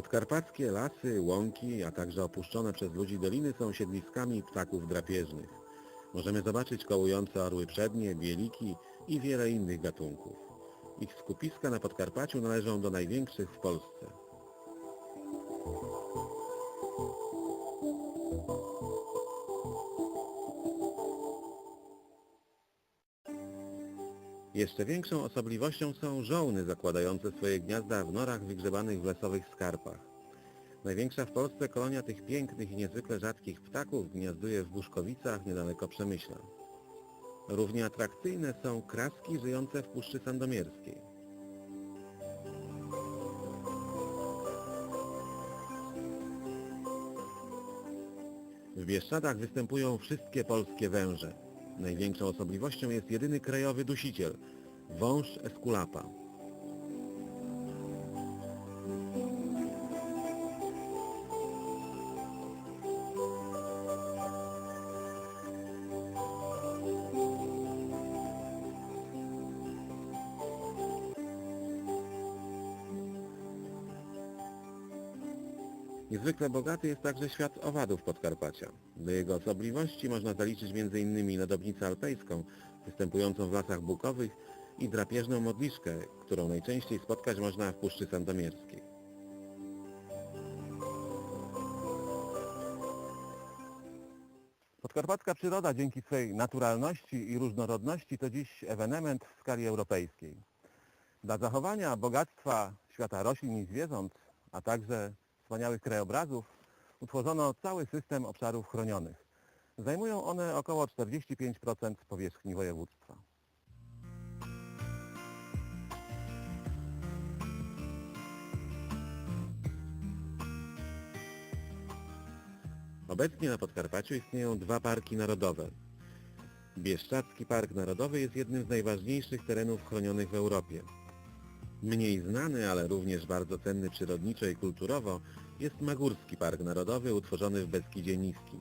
Podkarpackie lasy, łąki, a także opuszczone przez ludzi doliny są siedliskami ptaków drapieżnych. Możemy zobaczyć kołujące orły przednie, bieliki i wiele innych gatunków. Ich skupiska na Podkarpaciu należą do największych w Polsce. Jeszcze większą osobliwością są żołny zakładające swoje gniazda w norach wygrzebanych w lesowych skarpach. Największa w Polsce kolonia tych pięknych i niezwykle rzadkich ptaków gniazduje w Buszkowicach niedaleko Przemyśla. Równie atrakcyjne są kraski żyjące w Puszczy Sandomierskiej. W Bieszczadach występują wszystkie polskie węże. Największą osobliwością jest jedyny krajowy dusiciel, wąż eskulapa. Niezwykle bogaty jest także świat owadów Podkarpacia. Do jego osobliwości można zaliczyć m.in. nadobnicę alpejską, występującą w lasach bukowych i drapieżną modliszkę, którą najczęściej spotkać można w Puszczy Sandomierskiej. Podkarpacka przyroda dzięki swej naturalności i różnorodności to dziś ewenement w skali europejskiej. Dla zachowania bogactwa świata roślin i zwierząt, a także wspaniałych krajobrazów, utworzono cały system obszarów chronionych. Zajmują one około 45% powierzchni województwa. Obecnie na Podkarpaciu istnieją dwa parki narodowe. Bieszczadzki Park Narodowy jest jednym z najważniejszych terenów chronionych w Europie. Mniej znany, ale również bardzo cenny przyrodniczo i kulturowo jest Magórski Park Narodowy utworzony w Beskidzie Niskim.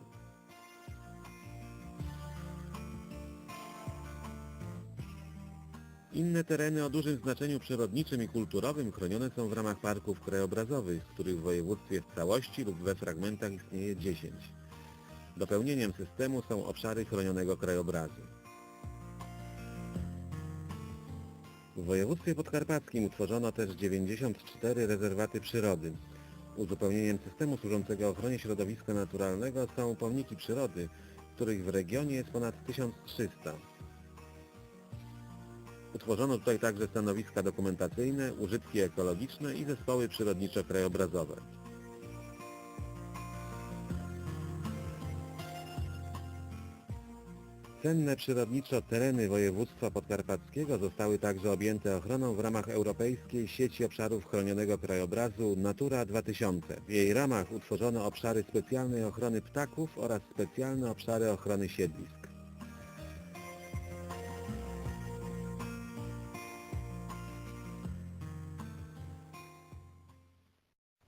Inne tereny o dużym znaczeniu przyrodniczym i kulturowym chronione są w ramach parków krajobrazowych, których w województwie w całości lub we fragmentach istnieje 10. Dopełnieniem systemu są obszary chronionego krajobrazu. W województwie podkarpackim utworzono też 94 rezerwaty przyrody. Uzupełnieniem systemu służącego ochronie środowiska naturalnego są pomniki przyrody, których w regionie jest ponad 1300. Utworzono tutaj także stanowiska dokumentacyjne, użytki ekologiczne i zespoły przyrodniczo-krajobrazowe. Cenne przyrodniczo tereny województwa podkarpackiego zostały także objęte ochroną w ramach Europejskiej Sieci Obszarów Chronionego Krajobrazu Natura 2000. W jej ramach utworzono obszary specjalnej ochrony ptaków oraz specjalne obszary ochrony siedlisk.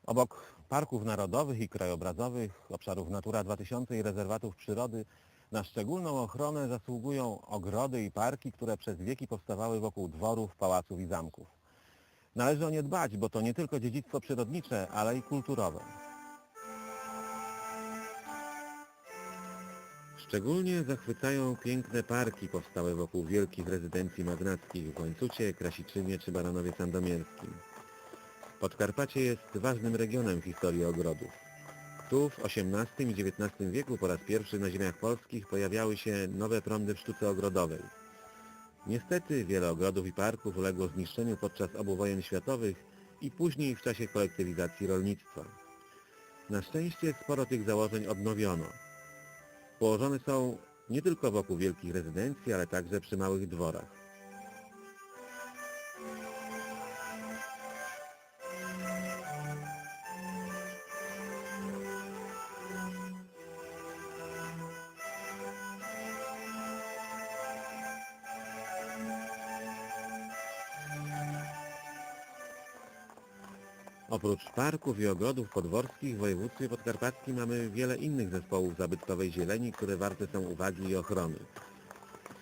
Obok parków narodowych i krajobrazowych, obszarów Natura 2000 i rezerwatów przyrody na szczególną ochronę zasługują ogrody i parki, które przez wieki powstawały wokół dworów, pałaców i zamków. Należy o nie dbać, bo to nie tylko dziedzictwo przyrodnicze, ale i kulturowe. Szczególnie zachwycają piękne parki powstałe wokół wielkich rezydencji magnackich w Łańcucie, Krasiczynie czy Baranowie Sandomierskim. Podkarpacie jest ważnym regionem w historii ogrodów. Tu w XVIII i XIX wieku po raz pierwszy na ziemiach polskich pojawiały się nowe prądy w sztuce ogrodowej. Niestety wiele ogrodów i parków uległo zniszczeniu podczas obu wojen światowych i później w czasie kolektywizacji rolnictwa. Na szczęście sporo tych założeń odnowiono. Położone są nie tylko wokół wielkich rezydencji, ale także przy małych dworach. Oprócz parków i ogrodów podworskich w województwie podkarpackim mamy wiele innych zespołów zabytkowej zieleni, które warte są uwagi i ochrony.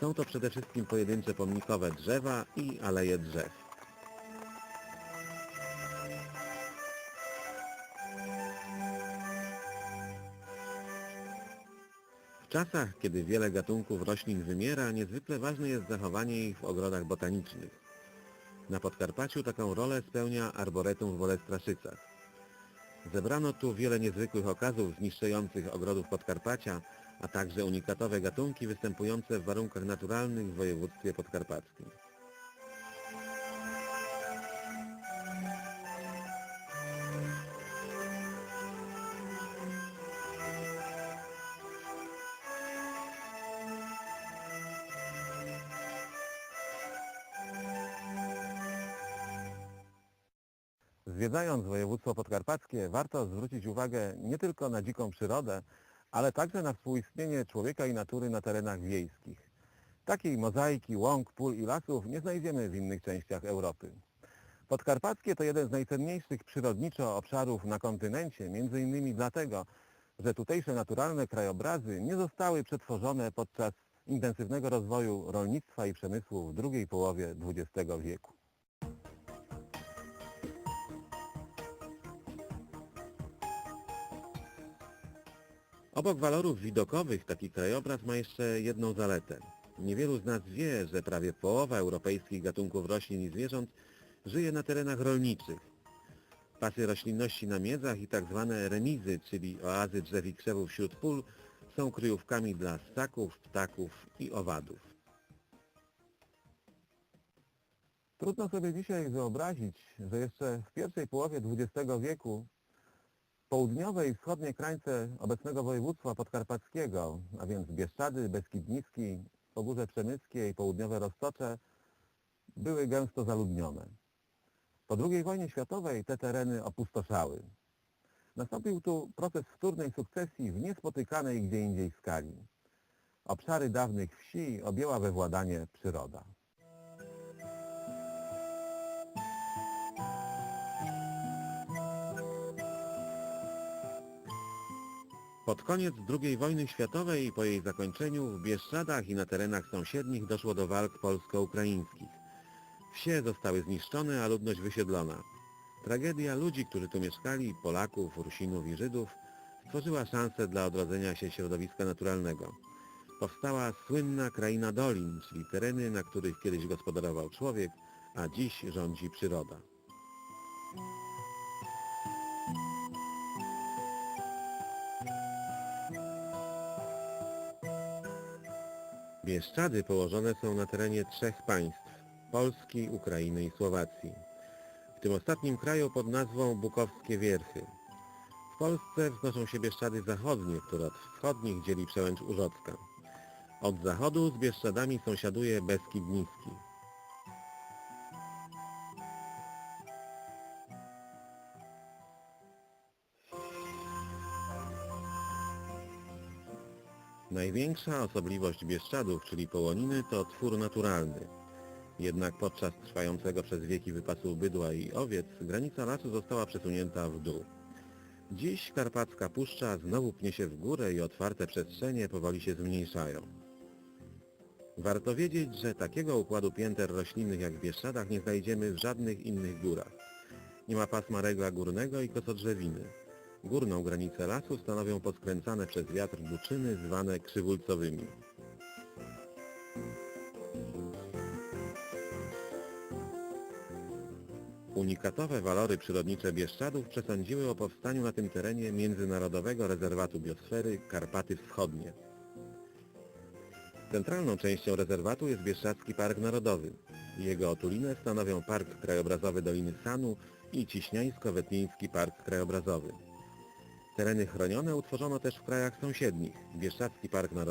Są to przede wszystkim pojedyncze pomnikowe drzewa i aleje drzew. W czasach, kiedy wiele gatunków roślin wymiera, niezwykle ważne jest zachowanie ich w ogrodach botanicznych. Na Podkarpaciu taką rolę spełnia Arboretum w Wolestraszycach. Zebrano tu wiele niezwykłych okazów zniszczających ogrodów Podkarpacia, a także unikatowe gatunki występujące w warunkach naturalnych w województwie podkarpackim. Zwiedzając województwo podkarpackie warto zwrócić uwagę nie tylko na dziką przyrodę, ale także na współistnienie człowieka i natury na terenach wiejskich. Takiej mozaiki łąk, pól i lasów nie znajdziemy w innych częściach Europy. Podkarpackie to jeden z najcenniejszych przyrodniczo obszarów na kontynencie, innymi dlatego, że tutejsze naturalne krajobrazy nie zostały przetworzone podczas intensywnego rozwoju rolnictwa i przemysłu w drugiej połowie XX wieku. Obok walorów widokowych taki krajobraz ma jeszcze jedną zaletę. Niewielu z nas wie, że prawie połowa europejskich gatunków roślin i zwierząt żyje na terenach rolniczych. Pasy roślinności na miedzach i tak zwane remizy, czyli oazy drzew i krzewów wśród pól, są kryjówkami dla ssaków, ptaków i owadów. Trudno sobie dzisiaj wyobrazić, że jeszcze w pierwszej połowie XX wieku południowe i wschodnie krańce obecnego województwa podkarpackiego, a więc Bieszczady, Beskid Niski, Pogórze Przemyskie i południowe Roztocze, były gęsto zaludnione. Po II wojnie światowej te tereny opustoszały. Nastąpił tu proces wtórnej sukcesji w niespotykanej gdzie indziej skali. Obszary dawnych wsi objęła we władanie przyroda. Pod koniec II wojny światowej i po jej zakończeniu w Bieszczadach i na terenach sąsiednich doszło do walk polsko-ukraińskich. Wsie zostały zniszczone, a ludność wysiedlona. Tragedia ludzi, którzy tu mieszkali, Polaków, Rusinów i Żydów, stworzyła szansę dla odrodzenia się środowiska naturalnego. Powstała słynna kraina dolin, czyli tereny, na których kiedyś gospodarował człowiek, a dziś rządzi przyroda. Bieszczady położone są na terenie trzech państw Polski, Ukrainy i Słowacji. W tym ostatnim kraju pod nazwą Bukowskie Wierchy. W Polsce wznoszą się Bieszczady Zachodnie, które od wschodnich dzieli przełęcz Urzocka. Od zachodu z Bieszczadami sąsiaduje Beskid Niski. Największa osobliwość Bieszczadów, czyli Połoniny, to twór naturalny. Jednak podczas trwającego przez wieki wypasu bydła i owiec granica lasu została przesunięta w dół. Dziś Karpacka Puszcza znowu pnie się w górę i otwarte przestrzenie powoli się zmniejszają. Warto wiedzieć, że takiego układu pięter roślinnych jak w Bieszczadach nie znajdziemy w żadnych innych górach. Nie ma pasma regla górnego i kosodrzewiny. Górną granicę lasu stanowią poskręcane przez wiatr buczyny zwane krzywulcowymi. Unikatowe walory przyrodnicze Bieszczadów przesądziły o powstaniu na tym terenie Międzynarodowego Rezerwatu Biosfery Karpaty Wschodnie. Centralną częścią rezerwatu jest Bieszczadzki Park Narodowy. Jego otulinę stanowią Park Krajobrazowy Doliny Sanu i Ciśniańsko-Wetliński Park Krajobrazowy. Tereny chronione utworzono też w krajach sąsiednich. Bieszczadzki Park Narodowy